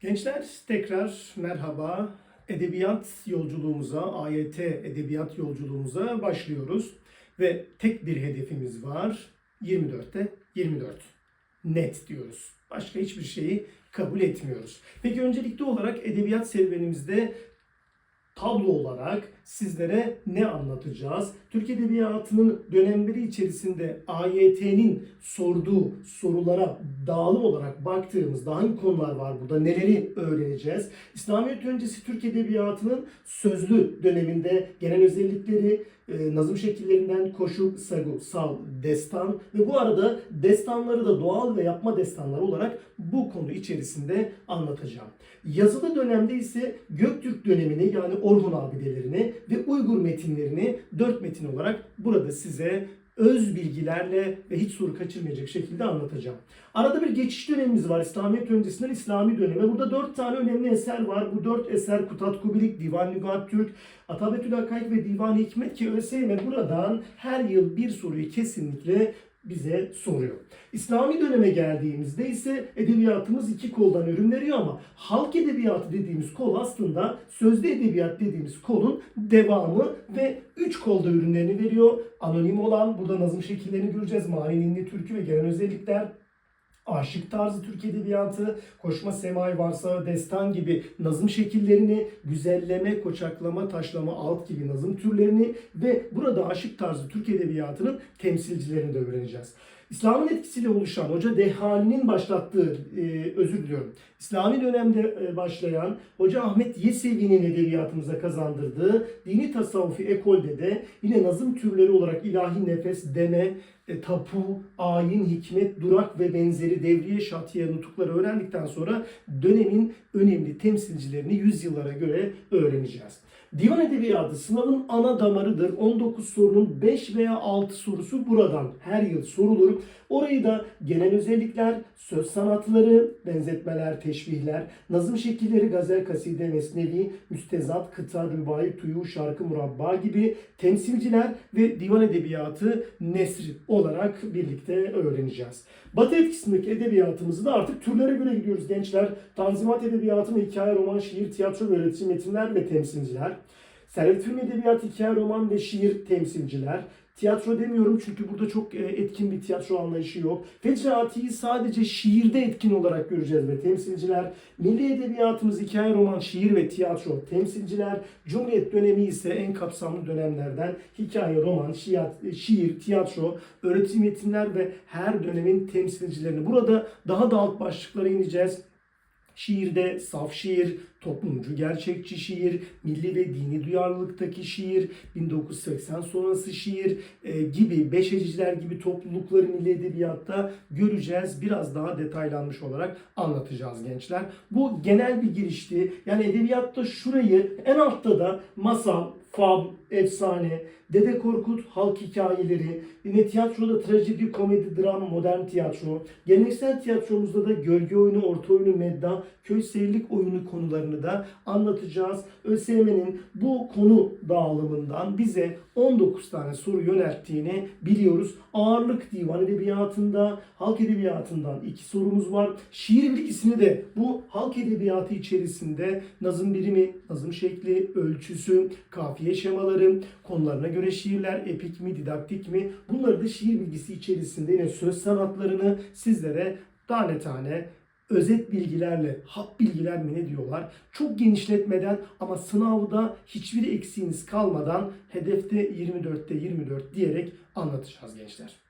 Gençler tekrar merhaba. Edebiyat yolculuğumuza, AYT edebiyat yolculuğumuza başlıyoruz. Ve tek bir hedefimiz var. 24'te 24. Net diyoruz. Başka hiçbir şeyi kabul etmiyoruz. Peki öncelikli olarak edebiyat serüvenimizde tablo olarak sizlere ne anlatacağız? Türk Edebiyatı'nın dönemleri içerisinde AYT'nin sorduğu sorulara dağılım olarak baktığımızda hangi konular var burada, neleri öğreneceğiz? İslamiyet öncesi Türk Edebiyatı'nın sözlü döneminde genel özellikleri, e, nazım şekillerinden koşu, sagu, sal, destan ve bu arada destanları da doğal ve yapma destanları olarak bu konu içerisinde anlatacağım. Yazılı dönemde ise Göktürk dönemini yani Orhun abidelerini ve Uygur metinlerini dört metin olarak burada size öz bilgilerle ve hiç soru kaçırmayacak şekilde anlatacağım. Arada bir geçiş dönemimiz var. İslamiyet öncesinden İslami döneme. Burada dört tane önemli eser var. Bu dört eser Kutat Kubilik, Divan Lügat Türk, Atabetül Hakaik ve Divan Hikmet ki ÖSYM buradan her yıl bir soruyu kesinlikle bize soruyor. İslami döneme geldiğimizde ise edebiyatımız iki koldan ürün veriyor ama halk edebiyatı dediğimiz kol aslında sözlü edebiyat dediğimiz kolun devamı ve üç kolda ürünlerini veriyor. Anonim olan burada nazım şekillerini göreceğiz. Mani, ninni, türkü ve genel özellikler aşık tarzı Türk Edebiyatı, koşma semai varsa destan gibi nazım şekillerini, güzelleme, koçaklama, taşlama, alt gibi nazım türlerini ve burada aşık tarzı Türk Edebiyatı'nın temsilcilerini de öğreneceğiz. İslam'ın etkisiyle oluşan Hoca Dehani'nin başlattığı, e, özür diliyorum, İslami dönemde e, başlayan Hoca Ahmet Yesevi'nin edebiyatımıza kazandırdığı dini tasavvufi ekolde de yine nazım türleri olarak ilahi nefes, deme, e, tapu, ayin, hikmet, durak ve benzeri devriye, şatiye, nutukları öğrendikten sonra dönemin önemli temsilcilerini yüzyıllara göre öğreneceğiz. Divan Edebiyatı sınavın ana damarıdır. 19 sorunun 5 veya 6 sorusu buradan her yıl sorulur. Orayı da genel özellikler, söz sanatları, benzetmeler, teşbihler, nazım şekilleri, gazel, kaside, mesnevi, müstezat, kıta, rübai, tuyu, şarkı, murabba gibi temsilciler ve divan edebiyatı nesri olarak birlikte öğreneceğiz. Batı etkisindeki edebiyatımızı da artık türlere göre gidiyoruz gençler. Tanzimat edebiyatı mı, hikaye, roman, şiir, tiyatro, öğretici metinler ve temsilciler. Servet Fülmi Edebiyatı, hikaye, roman ve şiir temsilciler. Tiyatro demiyorum çünkü burada çok e, etkin bir tiyatro anlayışı yok. Fecrati'yi sadece şiirde etkin olarak göreceğiz ve temsilciler. Milli Edebiyatımız hikaye, roman, şiir ve tiyatro temsilciler. Cumhuriyet dönemi ise en kapsamlı dönemlerden hikaye, roman, şiir, şiir tiyatro, öğretim metinler ve her dönemin temsilcilerini. Burada daha da alt başlıklara ineceğiz. Şiirde saf şiir, toplumcu gerçekçi şiir, milli ve dini duyarlılıktaki şiir, 1980 sonrası şiir e, gibi beşericiler gibi toplulukları milli edebiyatta göreceğiz. Biraz daha detaylanmış olarak anlatacağız gençler. Bu genel bir girişti. Yani edebiyatta şurayı en altta da masal, fab, efsane, Dede Korkut halk hikayeleri, yine tiyatroda trajedi, komedi, dram, modern tiyatro, geleneksel tiyatromuzda da gölge oyunu, orta oyunu, medda, köy seyirlik oyunu konularını da anlatacağız. ÖSYM'nin bu konu dağılımından bize 19 tane soru yönelttiğini biliyoruz. Ağırlık divan edebiyatında, halk edebiyatından iki sorumuz var. Şiir bilgisini de bu halk edebiyatı içerisinde nazım birimi, nazım şekli, ölçüsü, kafiye şemaları, konularına göre şiirler, epik mi, didaktik mi? Bunları da şiir bilgisi içerisinde yine söz sanatlarını sizlere tane tane özet bilgilerle, hap bilgiler mi ne diyorlar? Çok genişletmeden ama sınavda hiçbir eksiğiniz kalmadan hedefte 24'te 24 diyerek anlatacağız gençler.